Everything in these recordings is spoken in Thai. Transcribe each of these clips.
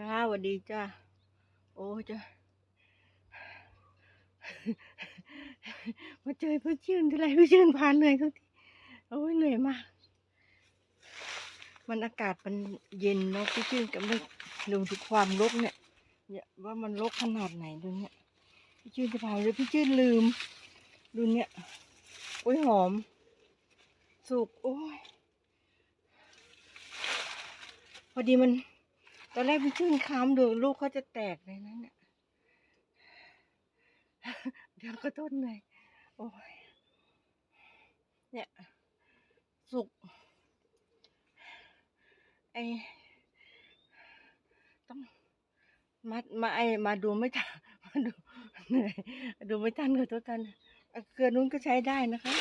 จ้าวัสดีจ้า โอ้จ้ามาเจอพี่ชื่นทีไรพี่ชื่นพาเหนื่อยทุกทีโอ้ยเหนื่อยมาก มันอากาศมันเย็นเนาะพี่ชื่นก็ไม่ดูถึงความรกเนี่ยเนี่ยว่ามันรกขนาดไหนดูเนี่ยพี่ชื่นจะพาเลยพี่ชื่นลืมดูเนี่ยโอ้ยหอม สุกโอ้ยพอดีมัน ตอนแรกพี่ชื่นค้ำดูลูกเขาจะแตกเลยนเนี่ยเดี๋ยวก็ต้นเลยโอ้ยเนี่ย สุกไอต้องมามาไอมาดูไม่ทันมาดูเหนื่อยดูไม่ทันขอโทษกันเครือนู้นก็ใช้ได้นะคะ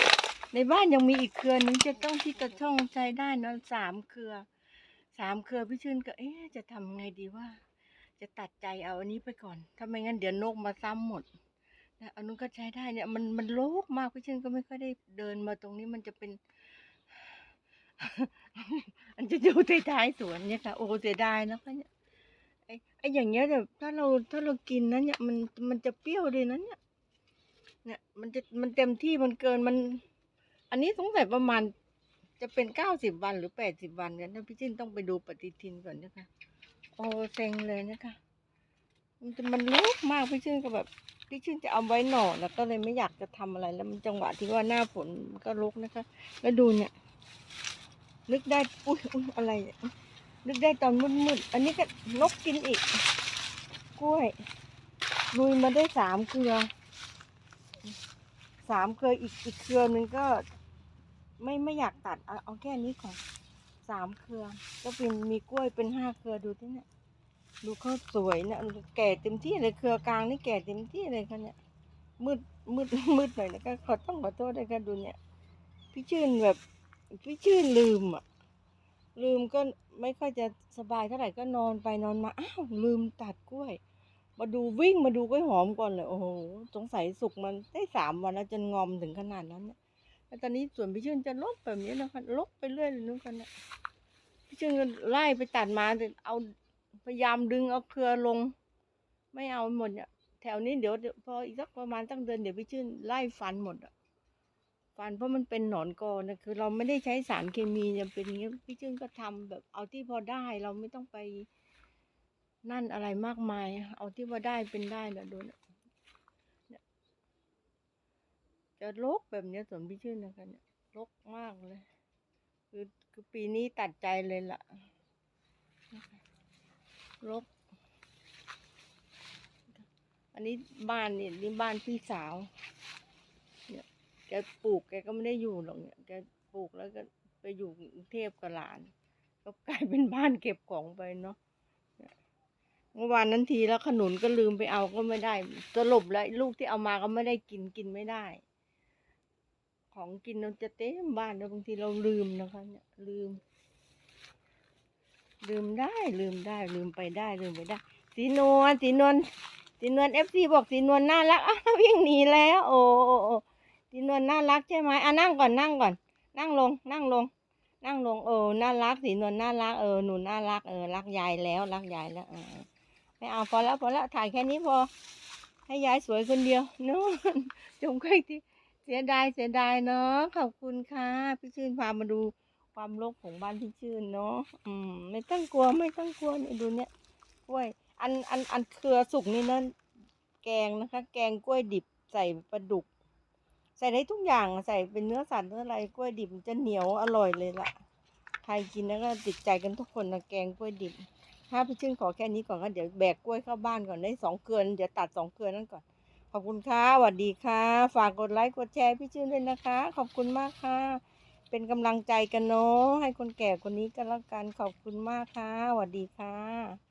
ในบ้านยังมีอีกเครือนึงจะต้องที่กระช่องใช้ได้นะสามเครือ สามเครือพี่ชื่นก็เอ๊ะจะทำไงดีว่า จะตัดใจเอาอันนี้ไปก่อนถ้าไม่งั้นเดี๋ยวนกมาซ้ำหมดนะอันนู้นก็ใช้ได้เนี่ย มันมันโลกมากพี่ชื่นก็ไม่ค่อยได้เดินมาตรงนี้มันจะเป็นมันจะอยู่ท้ายสวนเนี่ยค่ะ โอ้เสียดายนะคะเนี่ยไอ้ไอ้อย่างเงี้ยแบบถ้าเราถ้าเรากินนั้นเนี่ยมันมันจะเปรี้ยวเลยนั้นเนี่ยเนี่ย มันจะมันเต็มที่มันเกินมัน อันนี้สงสัยประมาณ จะเป็นเก้าสิบวันหรือแปดสิบวันกันนพี่จิ้นต้องไปดูปฏิทินก่อนนะคะ โอ้เซ็งเลยนะคะมันจะมันลกมากพี่ชื่นก็แบบ พี่ชื่นจะเอาไว้หน่อแล้วก็เลยไม่อยากจะทำอะไร แล้วมันจังหวะที่ว่าหน้าฝนก็รกนะคะ แล้วดูเนี่ย นึกได้อุ้ยอุ้ยอะไรนึกได้ตอนมืดๆอันนี้ก็นกกินอีก กล้วยลุยมาได้สามเครือสามเครืออีกอีกเครือหนึ่งก็ ไม่ไม่อยากตัดเอาเอาแค่นี้ก่อนสามเครือ ก็เป็นมีกล้วยเป็นห้าเครือดูที่เนี่ยดูเขาสวยเนี่ยแก่เต็มที่เลยเครือกลางนี่แก่เต็มที่เลยค่ะเนี่ยมืดมืดมืดหน่อยนะคะขอต้องขอโทษด้วยค่ะดูเนี่ย พี่ชื่นแบบพี่ชื่นลืมอะลืมก็ไม่ค่อยจะสบายเท่าไหร่ก็นอนไปนอนมาอ้าวลืมตัดกล้วย มาดูวิ่งมาดูกล้วยหอมก่อนเลยโอ้โหสงสัยสุกมันได้สามวันแล้วจนงอมถึงขนาดนั้นเนี่ย ตอนนี้สวนพี่ชื่นจะลกแบบนี้นะคะลกไปเรื่อยเลยนู้นกันนี่ยพี่ชื่นก็ไล่ไปตัดมาแต่เอาพยายามดึงเอาเครือลง ไม่เอาหมดเนี่ยแถวนี้เดี๋ยวพออีกสักประมาณตั้งเดือนเดี๋ยวพี่ชื่นไล่ฟันหมดอะฟันเพราะมันเป็นหนอนกอนะคือ เราไม่ได้ใช้สารเคมีจะเป็นอย่างเงี้พี่จึงก็ทำแบบเอาที่พอได้เราไม่ต้องไปนั่นอะไรมากมาย เอาที่พอได้เป็นได้นะดูนะเนี่ย จะรกแบบเนี้ยส่วนพี่ชื่นนะคะเนี่ยรกมากเลย คือคือปีนี้ตัดใจเลยละนะคะรกอันนี้บ้านเนี่ยนี่บ้านพี่สาว เนี่ยแกปลูกแกก็ไม่ได้อยู่หรอกเนี่ยแกปลูกแล้วก็ไปอยู่กรุงเทพกับหลาน ก็กลายเป็นบ้านเก็บของไปเนาะเนี่ยเมื่อวานนั้นทีแล้วขนุนก็ลืมไปเอาก็ไม่ได้สรุปแล้วลูกที่เอามาก็ไม่ได้กินกินไม่ได้ ของกินเราจะเต็มบ้านแล้วบางทีเราลืมนะคะเนี่ยลืม ลืมได้ลืมได้ ลืมไปได้ลืมไปได้ สีนวลสีนวลสีนวลเอฟซีบอกสีนวลน่ารักอ้าววิ่งหนีแล้ว โอ้โอสีนวลน่ารักใช่ไหมอะนั่งก่อนนั่งก่อน นั่งลง นั่งลง นั่งลงเออน่ารักสีนวลน่ารักเออหนูน่ารักเออรักยายแล้วรักยายแล้วเออไม่เอาพอแล้วพอแล้วถ่ายแค่นี้พอให้ยายสวยคนเดียวนู่นจงค่อยที่ เสียดายเสียดายเนาะขอบคุณค่ะพี่ชื่นพามาดูความรกของบ้านพี่ชื่นเนาะอืมไม่ต้องกลัวไม่ต้องกลัวเนี่ยดูเนี่ยกล้วย อันอันอันเครือสุกนี่นั่นแกงนะคะ แกงกล้วยดิบใส่ปลาดุก ใส่ได้ทุกอย่างใส่เป็นเนื้อสัตว์เนื้ออะไรกล้วยดิบจะเหนียวอร่อยเลยล่ะใครกินแล้วก็ติดใจกันทุกคนนะแกงกล้วยดิบถ้าพี่ชื่นขอแค่นี้ก่อนก็เดี๋ยวแบกกล้วยเข้าบ้านก่อนได้สองเกลือนเดี๋ยวตัดสองเกลือนนั่นก่อน ขอบคุณค่ะสวัสดีค่ะ ฝากกดไลค์กดแชร์พี่ชื่นด้วยนะคะ ขอบคุณมากค่ะ เป็นกำลังใจกันเนาะให้คนแก่คนนี้กันแล้วกันขอบคุณมากค่ะสวัสดีค่ะ